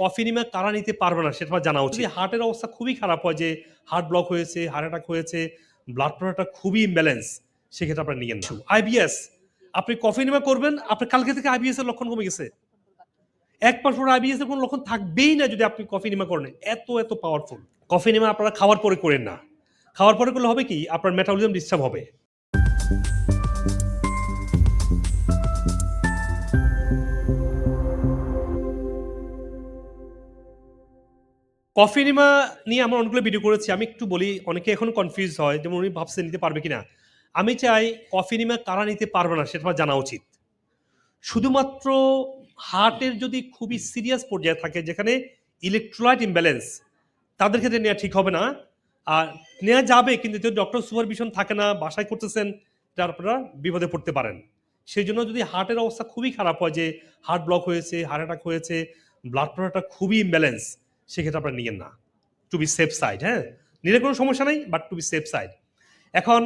Coffee Nima কারা নিতে পারবে না সেটা আমার জানা উচিত। হার্টের অবস্থা খুবই খারাপ হয় যে হার্ট ব্লক হয়েছে হার্ট অ্যাটাক হয়েছে ব্লাড প্রেশারটা খুবই ইমব্যালেন্স সেক্ষেত্রে আপনার নিয়েন না আইবিএস আপনি কফি নিমা করবেন আপনার কালকে থেকে আইবিএস এর লক্ষণ কমে গেছে। এক মাস পর আইবিএস এর কোনো লক্ষণ থাকবেই না যদি আপনি কফি নিমা করেন। এত এত পাওয়ারফুল কফি নিমা আপনারা খাওয়ার পরে করেন না। খাওয়ার পরে করলে হবে কি? আপনার মেটাবলিজম ডিস্টার্ব হবে। কফি নিমা নিয়ে আমরা অনেকগুলো ভিডিও করেছি। আমি একটু বলি, অনেকে এখন কনফিউজ হয়, যেমন উনি ভাবছে নিতে পারবে কিনা। আমি চাই কফি নিমা কারা নিতে পারবে না, সেটা জানা উচিত। শুধুমাত্র হার্টের যদি খুবই সিরিয়াস পর্যায়ে থাকে, যেখানে ইলেকট্রোলাইট ইমব্যালেন্স তাদের ক্ষেত্রে নেওয়া ঠিক হবে না। আর নেওয়া যাবে, কিন্তু যদি ডক্টর সুপারভিশন থাকে না, বাসায় করতেছেন, তার আপনারা বিপদে পড়তে পারেন। সেই জন্য যদি হার্টের অবস্থা খুবই খারাপ হয়, যে হার্ট ব্লক হয়েছে, হার্ট অ্যাটাক হয়েছে ব্লাড প্রেশারটা খুবই ইমব্যালেন্স সেক্ষেত্রে আপনারা নিয়েন না। টু বি সেফ সাইড হ্যাঁ? নিলে কোনো সমস্যা নেই but to be safe side এখন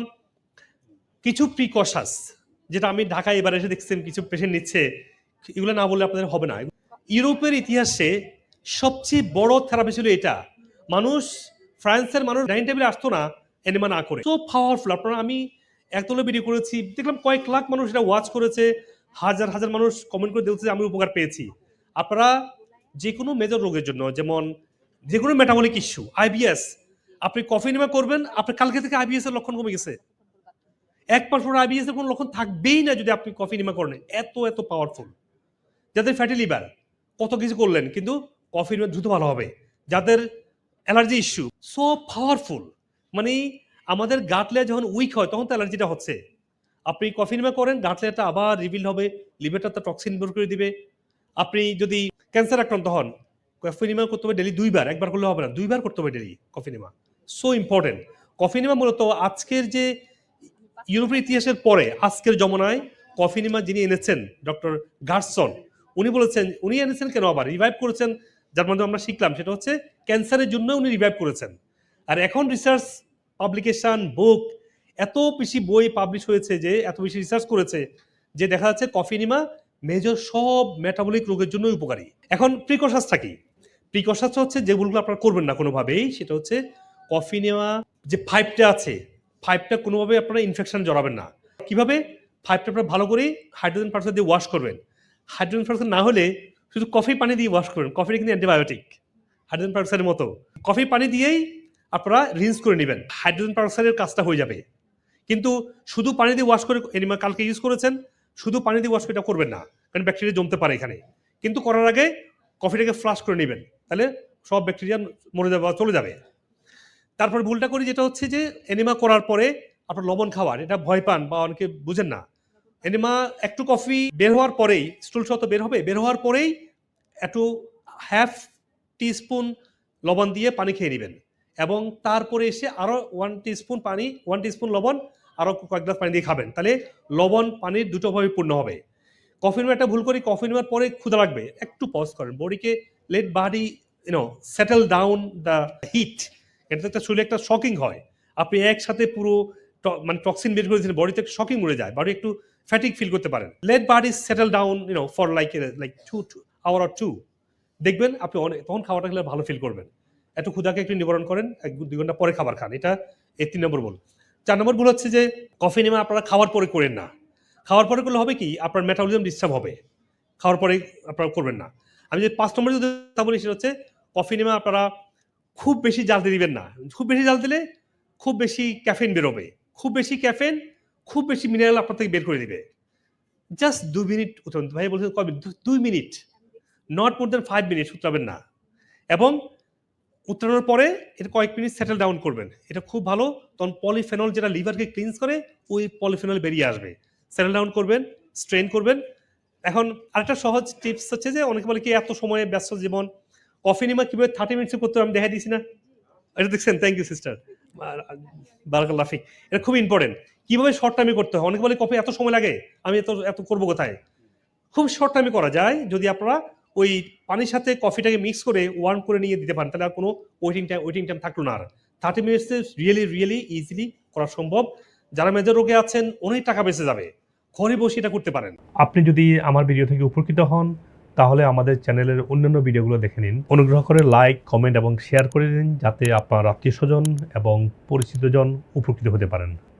কিছু প্রিকশাস যেটা আমি ঢাকায় এবার এসে দেখছেন কিছু পেশেন্ট নিচ্ছে, এগুলো না বললে আপনাদের হবে না। ইউরোপের ইতিহাসে সবচেয়ে বড় থেরাপি ছিল এটা। মানুষ, ফ্রান্সের মানুষ ডাইনিং টেবিলে আসতো না, এনিমা না করে। তো পাওয়ারফুল আপনারা আমি একতলে ভিডিও করেছি, দেখলাম কয়েক লাখ মানুষ এটা ওয়াচ করেছে, হাজার হাজার মানুষ কমেন্ট করে দেখছে আমি উপকার পেয়েছি। আপনারা যে কোনো মেজর রোগের জন্য, যেমন যে কোনো মেটাবলিক ইস্যু আইবিএস আপনি কফি নেমা করবেন, আপনার কালকে থেকে আইবিএস এর লক্ষণ কমে গেছে। এক মাস পর আইবিএস এর কোনো লক্ষণ থাকবেই না যদি আপনি কফি নিমা করেন। এত এত পাওয়ারফুল যাদের ফ্যাটি লিভার কত কিছু করলেন, কিন্তু কফি নিমা দ্রুত ভালো হবে। যাদের অ্যালার্জি ইস্যু সো পাওয়ারফুল মানে আমাদের গাটলেয়া যখন উইক হয়, তখন তো অ্যালার্জিটা হচ্ছে। আপনি কফি নিমা করেন গাটলেয়াটা আবার রিভিল হবে লিভারটা তো টক্সিন বের করে দিবে। আপনি যদি ক্যান্সার আক্রান্ত হন কফি নিমা করতে হবে ডেলি দুইবার, একবার করলে হবে না, দুইবার করতে হবে daily coffee enema so important coffee enema মূলত আজকের যে ইউরোপের ইতিহাসের পরে, আজকের জমানায় কফি নিমা যিনি এনেছেন ডক্টর গার্সন উনি বলেছেন, উনি এনেছেন কেন আবার? রিভাইভ করেছেন, যার মধ্যে আমরা শিখলাম, সেটা হচ্ছে ক্যান্সারের জন্য উনি রিভাইভ করেছেন। আর এখন রিসার্চ পাবলিকেশন বুক এত বেশি বই পাবলিশ হয়েছে যে, এত বেশি রিসার্চ করেছে যে দেখা যাচ্ছে কফি নিমা মেজর সব মেটাবলিক রোগের জন্য উপকারী। এখন প্রিকশাস থাকি প্রিকশাস হচ্ছে যেগুলো আপনারা করবেন না কোনোভাবেই, সেটা হচ্ছে কফি নেওয়া, যে ফাইভটা আছে ফাইভটা কোনোভাবে আপনারা ইনফেকশন জড়াবেন না। কীভাবে? ফাইভটা আপনারা ভালো করে হাইড্রোজেন পারসেন্ট দিয়ে ওয়াশ করবেন। হাইড্রোজেন পারসেন্ট না হলে শুধু কফি পানি দিয়ে ওয়াশ করবেন। কফিটা কিন্তু অ্যান্টিবায়োটিক হাইড্রোজেন পারক্সাইডের মতো। কফি পানি দিয়েই আপনারা রিন্স করে নেবেন। হাইড্রোজেন পারক্সাইডের কাজটা হয়ে যাবে। কিন্তু শুধু পানি দিয়ে ওয়াশ করে, এনিমা কালকে ইউজ করেছেন শুধু পানি দিয়ে ওয়াশ এটা করবেন না, কারণ ব্যাকটেরিয়া জমতে পারে এখানে। কিন্তু করার আগে কফিটাকে ফ্লাশ করে নেবেন, তাহলে সব ব্যাকটেরিয়া মরে যাবে চলে যাবে। তারপর ভুলটা করি যেটা হচ্ছে যে এনিমা করার পরে আপনার লবণ খাওয়ার, এটা ভয় পান বা অনেকে বুঝেন না। এনিমা একটু কফি বের হওয়ার পরেই স্টুল শত বের হবে, বের হওয়ার পরেই একটু হাফ টিস্পুন লবণ দিয়ে পানি খেয়ে নেবেন। এবং তারপরে এসে আরও ওয়ান টিস্পুন পানি ওয়ান টিস্পুন লবণ আরও কয়েক গ্লাস পানি দিয়ে খাবেন। তাহলে লবণ, পানির দুটোভাবে পূর্ণ হবে। কফি নেওয়া একটা ভুল করি কফি নেওয়ার পরে ক্ষুধা লাগবে। একটু পজ করেন। বডিকে let body you know settle down the heat এটা তো একটা শরীরে একটা শকিং হয়। আপনি একসাথে পুরো মানে টক্সিন বের করে দিচ্ছেন বডিতে শকিং উড়ে যায়। বডি একটু ফ্যাটিক ফিল করতে পারেন। Let body settle down you know for like like two two hour or two দেখবেন আপনি অনেক, তখন খাওয়াটা খেলে ভালো ফিল করবেন। একটু ক্ষুদাকে একটু নিবারণ করেন, এক, দুই ঘণ্টা পরে খাবার খান। এটা এই তিন নম্বর ভুল চার নম্বর ভুল হচ্ছে যে কফি নেমা আপনারা খাওয়ার পরে করেন না। খাওয়ার পরে করলে হবে কি? আপনার মেটাবলিজম ডিস্টার্ব হবে। খাওয়ার পরে আপনারা করবেন না। আমি যে পাঁচ নম্বরে যদি কথা বলি সেটা হচ্ছে কফি নেমা আপনারা খুব বেশি জ্বালতে দিবেন না। খুব বেশি জাল দিলে খুব বেশি ক্যাফেন বেরোবে। খুব বেশি ক্যাফেন খুব বেশি মিনারেল আপনার থেকে বের করে দিবে। জাস্ট দু মিনিট উঠুন ভাই বলছেন কবে? দুই minute. Not more than five minute উতরাবেন না। এবং উতরানোর পরে এটা কয়েক মিনিট সেটেল ডাউন করবেন। এটা খুব ভালো তখন পলিফেনল যেটা লিভারকে ক্লিনস করে, ওই পলিফেনল বেরিয়ে আসবে। সেটেল ডাউন করবেন স্ট্রেন করবেন। এখন আরেকটা সহজ টিপস হচ্ছে যে, অনেকে বলে কি, এত সময়ে ব্যস্ত জীবন। কফি নিমা কীভাবে থার্টি মিনিটসে করতে আমি দেখা দিয়েছি না। এটা দেখছেন? থ্যাংক ইউ সিস্টার বারাকাল্লাফিক এটা খুব ইম্পর্টেন্ট কীভাবে শর্ট টাইমে করতে হয়? অনেকে বলে, কফি এত সময় লাগে? আমি এত এত করব কোথায়? খুব শর্ট টাইমে করা যায়। যদি আপনারা ওই পানির সাথে কফিটাকে মিক্স করে ওয়ার্ম করে নিয়ে দিতে পারেন। তাহলে আর কোনো ওয়েটিং টাইম ওয়েটিং টাইম থাকল না আর। থার্টি মিনিটসে রিয়েলি রিয়েলি ইজিলি করা সম্ভব। যারা মেজর রোগে আছেন, অনেক টাকা বেঁচে যাবে। ঘরে বসে এটা করতে পারেন। আপনি যদি আমার ভিডিও থেকে উপকৃত হন, তাহলে আমাদের চ্যানেলের অন্যান্য ভিডিওগুলো দেখে নিন। অনুগ্রহ করে লাইক কমেন্ট এবং শেয়ার করে দিন, যাতে আপনার আত্মীয় স্বজন এবং পরিচিতজন উপকৃত হতে পারেন।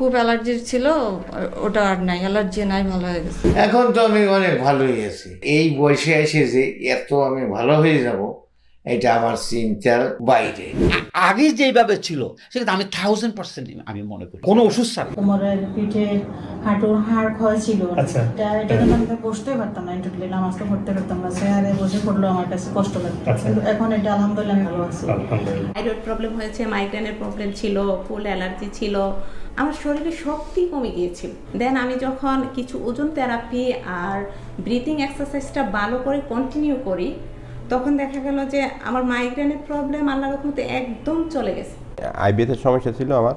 খুব অ্যালার্জি ছিল, ওটা আর নাই, অ্যালার্জি নাই, ভালো হয়ে গেছে। এখন তো আমি অনেক ভালোই আছি। এই বয়সে এসে যে এত আমি ভালো হয়ে যাব এটা আমার চিন্তার বাইরে। আগে যেভাবে ছিল সেটা আমি থাউজেন্ড পার্সেন্ট আমি মনে করি। কোনো ওষুধ ছাড়া। কোমরের পিঠে হাঁটুর হাড় ক্ষয় ছিল। আচ্ছা। এটা আমি বসতেই পারতাম না ইন্টুটলি নামাজ তো পড়তে পারতাম না। চেয়ারে বসে পড়ল আমার কাছে কষ্ট লাগতো। আচ্ছা। কিন্তু এখন এটা আলহামদুলিল্লাহ ভালো আছি। আলহামদুলিল্লাহ। থাইরয়েড প্রবলেম হয়েছে মাইগ্রেনের প্রবলেম ছিল ফুল অ্যালার্জি ছিল। আমার শরীরে শক্তি কমে গিয়েছিল। দেন আমি যখন কিছু ওজন থেরাপি আর ব্রিথিং এক্সারসাইজটা ভালো করে কন্টিনিউ করি তখন দেখা গেল যে আমার মাইগ্রেনের প্রবলেম আল্লাহর রহমতে একদম চলে গেছে। আইবিএসের সমস্যা ছিল আমার।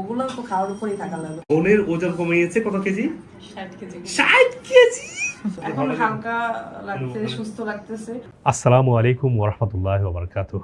ওগুলো তো খাওয়ার উপরেই থাকা লাগল বোনের ওজন কমে গেছে কত কেজি? ষাট কেজি। ষাট কেজি? এখন হালকা লাগছে সুস্থ লাগতেছে। আসসালামু আলাইকুম ওরহমতুল্লাহ বারকাতুহ।